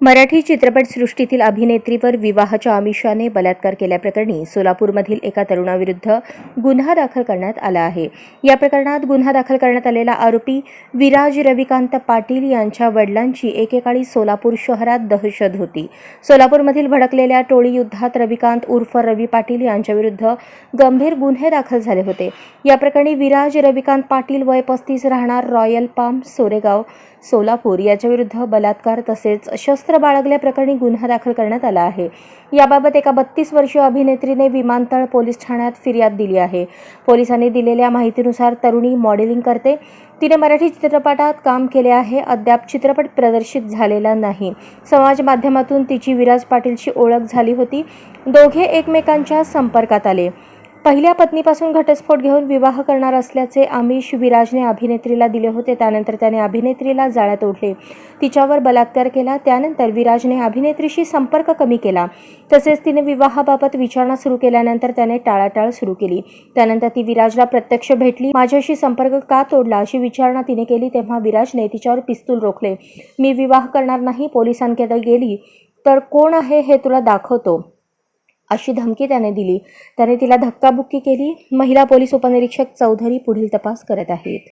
मराठी चित्रपटसृष्टीतील अभिनेत्रीवर विवाहाच्या आमिषाने बलात्कार केल्याप्रकरणी सोलापूरमधील एका तरुणाविरुद्ध गुन्हा दाखल करण्यात आला आहे. या प्रकरणात गुन्हा दाखल करण्यात आलेला आरोपी विराज रविकांत पाटील यांच्या वडिलांची एकेकाळी सोलापूर शहरात दहशत होती. सोलापूरमधील भडकलेल्या टोळी युद्धात रविकांत उर्फ रवी पाटील यांच्याविरुद्ध गंभीर गुन्हे दाखल झाले होते. या प्रकरणी विराज रविकांत पाटील वय पस्तीस राहणार रॉयल पाम सोरेगाव सोलापूर याच्याविरुद्ध बलात्कार तसेच शस्त्र बाळगल्याप्रकरणी गुन्हा दाखल करण्यात आला आहे. याबाबत एका बत्तीस वर्षीय अभिनेत्रीने विमानतळ पोलीस ठाण्यात फिर्याद दिली आहे. पोलिसांनी दिलेल्या माहितीनुसार तरुणी मॉडेलिंग करते. तिने मराठी चित्रपटात काम केले आहे. अद्याप चित्रपट प्रदर्शित झालेला नाही. समाज माध्यमातून तिची विराज पाटीलची ओळख झाली होती. दोघे एकमेकांच्या संपर्कात आले. पहिल्या पत्नीपासून घटस्फोट घेऊन विवाह करणार असल्याचे आमिष विराजने अभिनेत्रीला दिले होते. त्यानंतर त्याने अभिनेत्रीला जाळ्यात ओढले. तिच्यावर बलात्कार केला. त्यानंतर विराजने अभिनेत्रीशी संपर्क कमी केला. तसेच तिने विवाहाबाबत विचारणा सुरू केल्यानंतर त्याने टाळाटाळ सुरू केली. त्यानंतर ती विराजला प्रत्यक्ष भेटली. माझ्याशी संपर्क का तोडला अशी विचारणा तिने केली तेव्हा विराजने तिच्यावर पिस्तूल रोखले. मी विवाह करणार नाही. पोलिसांकडे गेली तर कोण आहे हे तुला दाखवतो. अशी धमकी त्याने दिली. त्याने तिला धक्काबुक्की केली. महिला पोलीस उपनिरीक्षक चौधरी पुढील तपास करत आहेत.